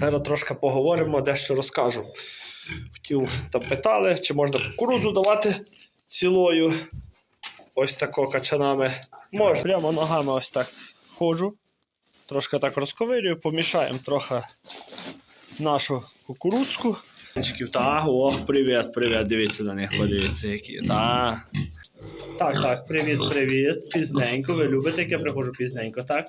Зараз трошки поговоримо, дещо розкажу. Хотів там питали, чи можна кукурудзу давати цілою. Ось тако качанами. Можна. Прямо ногами ось так ходжу. Трошки так розковирюю, помішаємо трохи нашу кукурудзку. Так, о, привіт, привіт, дивіться на них, подивіться, які. Так. Так, так, привіт, привіт. Пізненько. Ви любите, як я приходжу пізненько, так?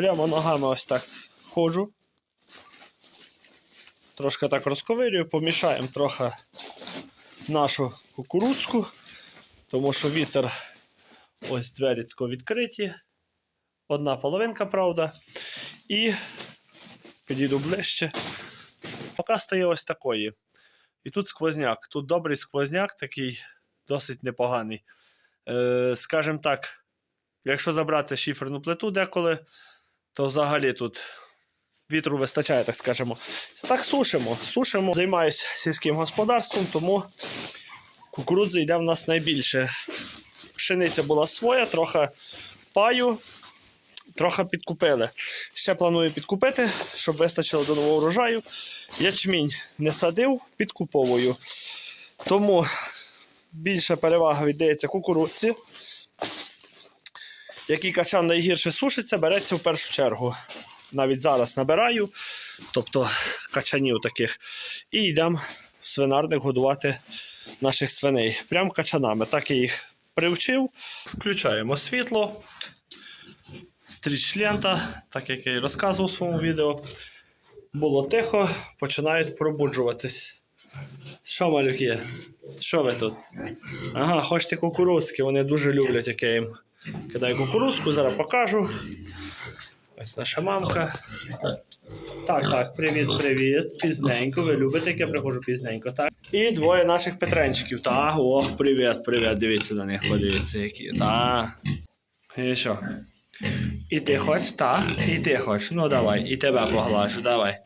Прямо ногами ось так ходжу. Трошки так розковирюю, помішаємо трохи нашу кукурудзку, тому що вітер ось двері тако відкриті. Одна половинка, правда. І підійду ближче. Поки стає ось такої. І тут сквозняк. Тут добрий сквозняк, такий досить непоганий. Е, скажімо так, якщо забрати шиферну плиту деколи, то взагалі тут вітру вистачає, так скажемо. Так сушимо. Сушимо, займаюся сільським господарством, тому кукурудзи йде в нас найбільше. Пшениця була своя, трохи паю, трохи підкупили. Ще планую підкупити, щоб вистачило до нового урожаю. Ячмінь не садив, підкуповую. Тому більша перевага віддається кукурудзі. Який качан найгірше сушиться, береться в першу чергу. Навіть зараз набираю, тобто качанів таких. І йдемо в свинарник годувати наших свиней. Прям качанами. Так я їх привчив. Включаємо світло. Стріч лента, так як я і розказував у своєму відео. Було тихо, починають пробуджуватись. Що, малюки? Що ви тут? Ага, хочете кукурудзки, вони дуже люблять, як їм кидаю кукурудзку, зараз покажу. Ось наша мамка. Так, так, привіт, привіт. Пізненько. Ви любите, як я приходжу пізненько, так? І двоє наших петренчиків. Так, о, привіт, привіт. Дивіться на них, подивіться, які. Так. І що? І ти хочеш, так? І ти хочеш. Ну давай, і тебе поглажу, давай.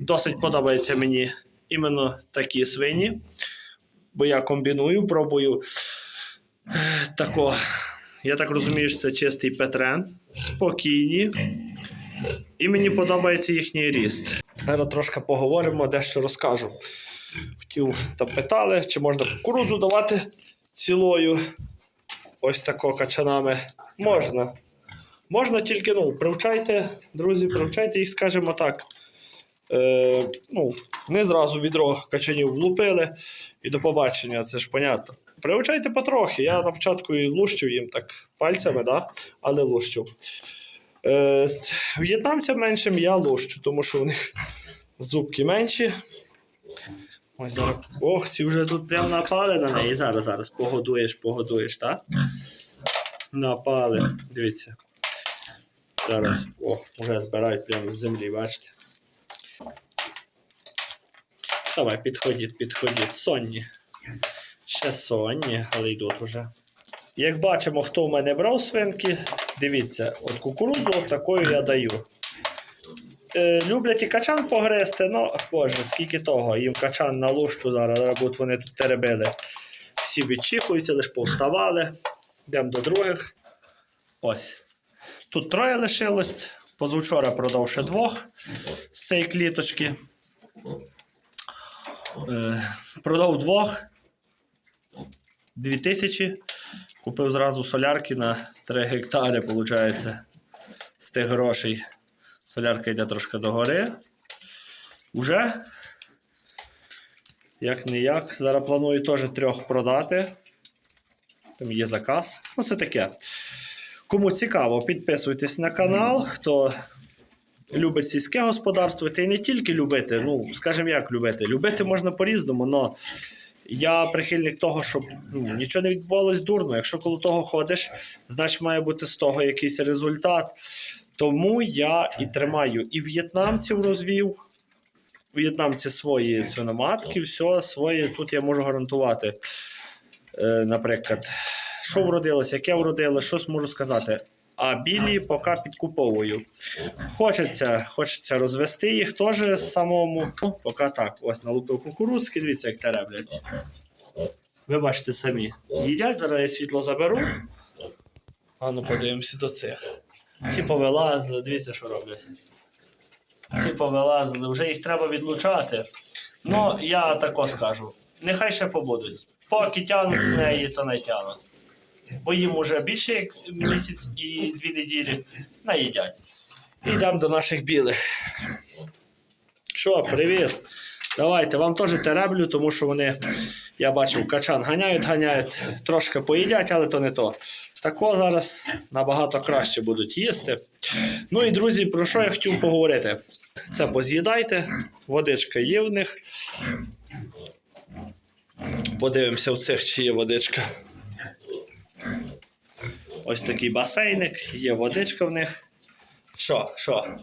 Досить подобається мені іменно такі свині. Бо я комбіную, пробую е, тако. Я так розумію, що це чистий петрен. Спокійні. І мені подобається їхній ріст. Зараз трошки поговоримо, дещо розкажу. Хотів там питали, чи можна кукурудзу давати цілою. Ось тако качанами. Можна. Можна тільки, ну, привчайте, друзі, привчайте їх, скажімо так. Е, ну, не зразу відро качанів влупили і до побачення, це ж понятно. Привчайте потрохи. Я на початку і лущив їм так пальцями, да? але лущив. Е, в'єтнамцям меншим я лущу, тому що у них зубки менші. Ось зараз. Ох, ці вже тут прям напали на неї. Зараз, зараз погодуєш, погодуєш, так? Напали. Дивіться. Зараз, о, вже збирають прямо з землі, бачите. Давай, підходіть, підходіть. Сонні. Ще сонні, але йдуть уже. Як бачимо, хто в мене брав свинки, дивіться, от кукурудзу такою я даю. Е, люблять і качан погризти, ну, боже, скільки того, їм качан на лущу зараз будуть вони тут теребили. Всі відчіпуються, лише повставали. Йдемо до других. Ось. Тут троє лишилось. Позавчора продав ще двох з цієї кліточки. Е, продав двох. 2000. Купив зразу солярки на 3 гектари, виходить, з тих грошей. Солярка йде трошки догори. Уже. Як не як. Зараз планую теж трьох продати. Там є заказ. Ну, це таке. Кому цікаво, підписуйтесь на канал. Хто любить сільське господарство, та й не тільки любити, ну, скажімо, як любити. Любити можна по-різному, але я прихильник того, щоб ну, нічого не відбувалось дурно. Якщо коло того ходиш, значить має бути з того якийсь результат. Тому я і тримаю і в'єтнамців розвів. В'єтнамці свої свиноматки, все своє тут я можу гарантувати. Е, наприклад, що вродилось, яке вродилось, щось можу сказати. А білі поки підкуповую. Хочеться, хочеться розвести їх теж самому. Поки так. Ось налупив кукурудзки, дивіться, як тереблять. Ви бачите самі. Їдять, зараз я світло заберу. А ну подивимося до цих. Ці повилазили, дивіться, що роблять. Ці повилазили, вже їх треба відлучати. Ну, я тако скажу. Нехай ще побудуть. Поки тягнуть з неї, то не тягнуть. Бо їм уже більше як місяць і дві неділі наїдять. Йдемо до наших білих. Що, привіт. Давайте, вам теж тереблю, тому що вони, я бачив, качан ганяють, ганяють, трошки поїдять, але то не то. Тако зараз набагато краще будуть їсти. Ну і друзі, про що я хотів поговорити? Це поз'їдайте, водичка є в них. Подивимося в цих, чи є водичка. Ось такий басейник, є водичка в них. Що, що?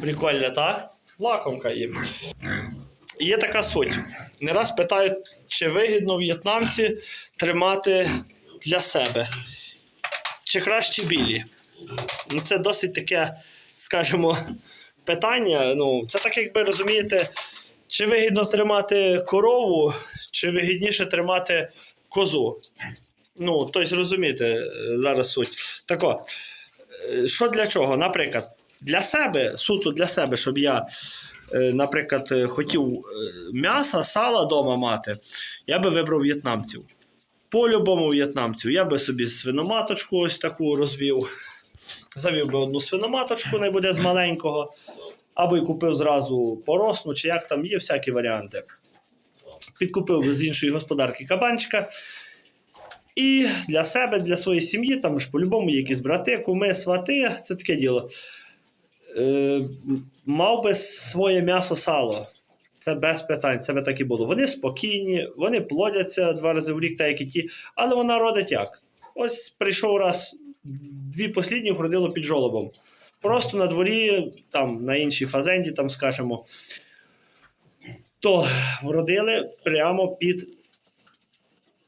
Прикольно, так? Лакомка їм. Є така суть. Не раз питають, чи вигідно в'єтнамці тримати для себе, чи краще білі. Ну, це досить таке, скажімо, питання. Ну, це так, якби розумієте, чи вигідно тримати корову, чи вигідніше тримати козу. Ну, тобто, розумієте, е, зараз суть. Тако, е, що для чого? Наприклад, для себе, суто для себе, щоб я, е, наприклад, хотів м'яса, сала вдома мати, я би вибрав в'єтнамців. По-любому в'єтнамців. Я би собі свиноматочку ось таку розвів. Завів би одну свиноматочку, не буде з маленького, або й купив зразу поросну, чи як там є всякі варіанти. Підкупив би з іншої господарки кабанчика. І для себе, для своєї сім'ї, там ж по-любому якісь брати, куми, свати, це таке діло. Е, мав би своє м'ясо сало. Це без питань, це би так і було. Вони спокійні, вони плодяться два рази в рік, так як і ті, але вона родить як? Ось прийшов раз, дві послідні вродило під жолобом. Просто на дворі, там, на іншій фазенді, там, скажімо, то вродили прямо під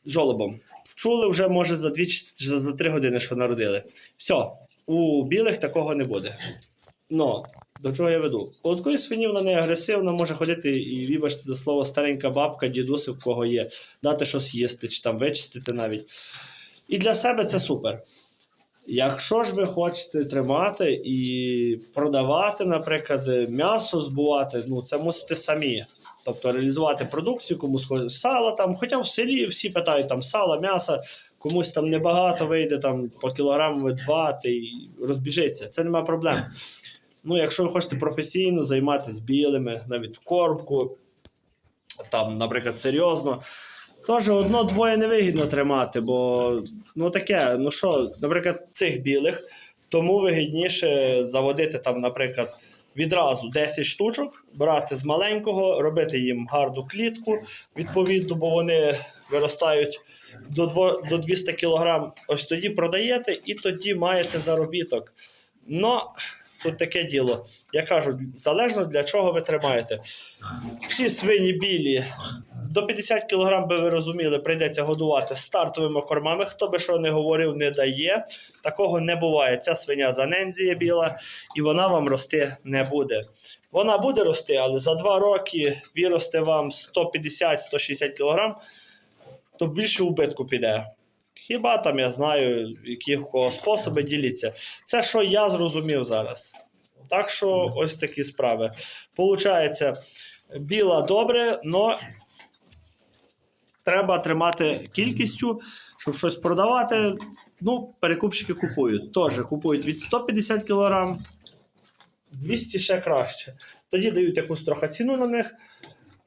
жолобом. Чули вже, може, за 2 чи за три 3 години, що народили. Все, у білих такого не буде. Ну, до чого я веду? Колодкою свині вона не агресивна, може ходити і, вибачте за слово, старенька бабка, дідуси, в кого є, дати щось їсти, чи там вичистити навіть. І для себе це супер. Якщо ж ви хочете тримати і продавати, наприклад, м'ясо збувати, ну це мусите самі. Тобто реалізувати продукцію, комусь сало там, хоча в селі всі питають там сала, м'яса, комусь там небагато вийде, там по кілограму два, ти розбіжиться. Це нема проблем. Ну, якщо ви хочете професійно займатися білими, навіть в коробку, там, наприклад, серйозно, теж одно-двоє невигідно тримати, бо ну таке, ну що, наприклад, цих білих, тому вигідніше заводити там, наприклад, відразу 10 штучок, брати з маленького, робити їм гарну клітку, відповідно, бо вони виростають до, дво, до 200 кг. Ось тоді продаєте і тоді маєте заробіток. Ну, тут таке діло. Я кажу, залежно для чого ви тримаєте. Всі свині білі. До 50 кг, би ви розуміли, прийдеться годувати стартовими кормами. Хто би що не говорив, не дає. Такого не буває. Ця свиня занензія біла, і вона вам рости не буде. Вона буде рости, але за 2 роки виросте вам 150-160 кг, то більше убитку піде. Хіба там я знаю, які в кого способи діліться. Це що я зрозумів зараз. Так що ось такі справи. Получається, біла добре, але треба тримати кількістю, щоб щось продавати. Ну, перекупщики купують. Теж купують від 150 кг, 200 ще краще. Тоді дають якусь трохи ціну на них.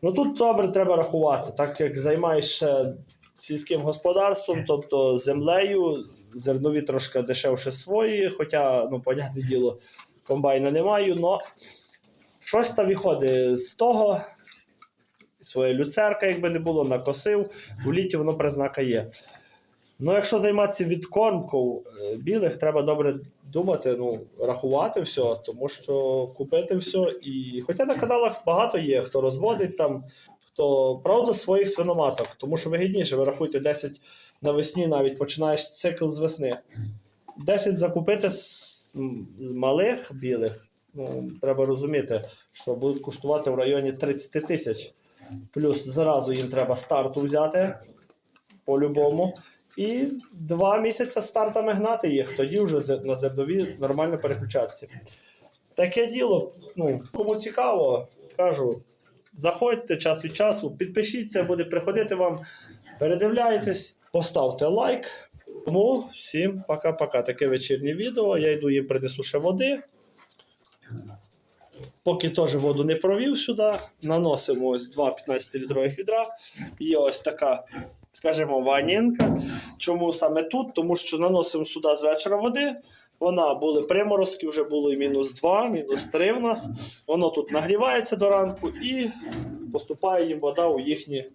Ну тут добре треба рахувати, так як займаєшся сільським господарством, тобто землею, зернові трошки дешевше свої, хоча, ну, понятне діло, комбайна не маю, але щось там виходить з того. Своя люцерка, якби не було, накосив, у літі воно признака є. Ну, якщо займатися відкормкою е, білих, треба добре думати, ну, рахувати все, тому що купити все. І... Хоча на каналах багато є, хто розводить там, хто правда своїх свиноматок, тому що вигідніше, ви рахуйте 10 навесні, навіть починаєш цикл з весни. 10 закупити з малих білих, ну, треба розуміти, що будуть коштувати в районі 30 тисяч. Плюс зразу їм треба старту взяти. по-любому. І два місяці стартами гнати їх, тоді вже на зернові нормально переключатися. Таке діло, ну, кому цікаво, кажу, заходьте час від часу, підпишіться, буде приходити вам, передивляйтесь, поставте лайк. Тому всім пока-пока. Таке вечірнє відео. Я йду їм принесу ще води. Поки теж воду не провів сюди, наносимо ось два 15-літрових відра. Є ось така, скажімо, ванінка. Чому саме тут? Тому що наносимо сюди з вечора води. Вона були приморозки, вже було і мінус 2, мінус 3 в нас. Воно тут нагрівається до ранку і поступає їм вода у їхні,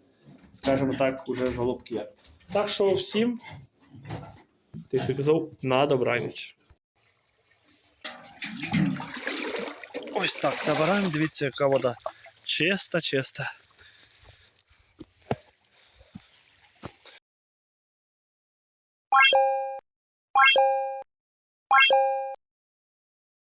скажімо так, уже голубки. Так що всім, ти, ти казав, на добраніч. Ось так набираємо, дивіться, яка вода. Чиста, чиста.